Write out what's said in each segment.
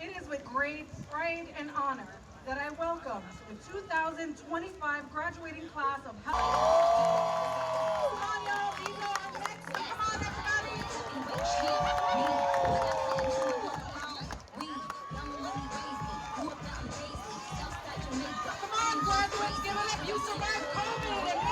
It is with great pride and honor that I welcome the 2025 graduating class of. Come on, graduates. Give it up. You survived COVID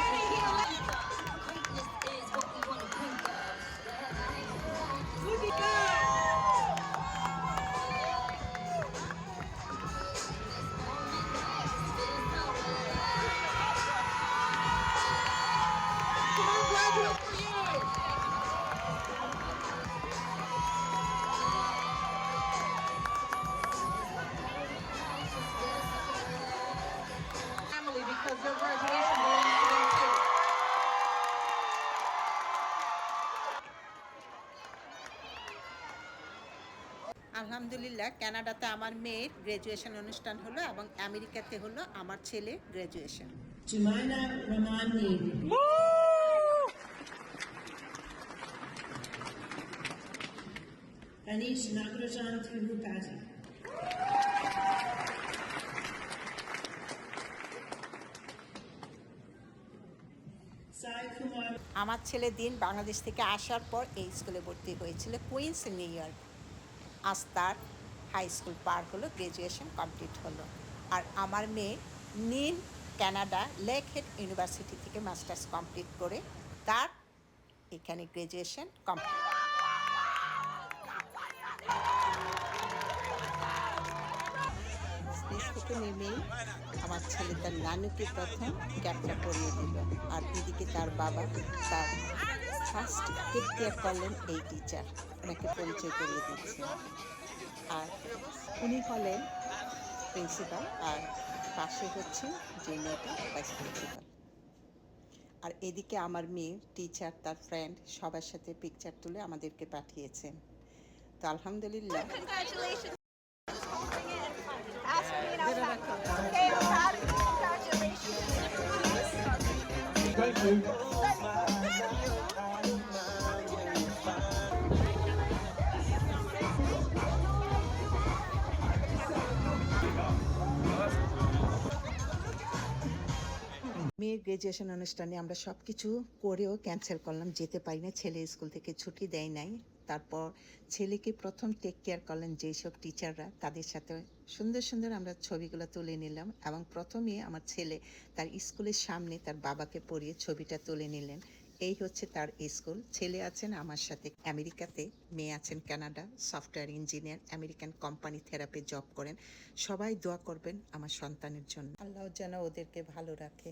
আলহামদুলিল্লাহ কানাডাতে আমার মেয়ের graduation অনুষ্ঠান হলো এবং আমেরিকাতে হলো আমার ছেলে গ্র্যাজুয়েশন Anish. Sai Kumar. আমার ছেলে দিন বাংলাদেশ থেকে আসার পর এই স্কুলে ভর্তি হয়েছিল কুইন্স নিউ ইয়র্ক। আজ তার হাই স্কুল পার হলো গ্র্যাজুয়েশন কমপ্লিট হলো। আর আমার মেয়ে Neel Canada Lakehead university থেকে মাস্টার্স কমপ্লিট করে তার এখানে গ্র্যাজুয়েশন কমপ্লিট। থেকে নেমেই আমার ছেলে তার নানুকে প্রথম ক্যাপটা করিয়ে দিল। আর এদিকে তার বাবা তার ফার্স্ট টেক কেয়ার করলেন এই টিচার ওনাকে পরিচয় করিয়ে দিচ্ছে। আর উনি হলেন প্রিন্সিপাল আর পাশে হচ্ছে যে মেয়েটা ভাইস প্রিন্সিপাল আর এদিকে আমার মেয়ে টিচার তার ফ্রেন্ড সবার সাথে পিকচার তুলে আমাদেরকে পাঠিয়েছেন। তো আলহামদুলিল্লাহ. Ask me and I'll. Okay, I'm proud of you. Congratulations. Thank you. মেয়ের গ্র্যাজুয়েশন অনুষ্ঠানে আমরা সব কিছু করেও ক্যান্সেল করলাম, যেতে পারি না ছেলে স্কুল থেকে ছুটি দেয় নাই। তারপর ছেলেকে প্রথম টেক কেয়ার করলেন যেসব টিচাররা তাদের সাথে সুন্দর সুন্দর আমরা ছবিগুলো তুলে নিলাম এবং প্রথমে আমার ছেলে তার স্কুলের সামনে তার বাবাকে পড়িয়ে ছবিটা তুলে নিলেন। এই হচ্ছে তার স্কুল ছেলে আছেন আমার সাথে আমেরিকাতে, মেয়ে আছেন Canada software engineer American company therapy job করেন। সবাই দোয়া করবেন আমার সন্তানের জন্য। আল্লাহ যেন ওদেরকে ভালো রাখে।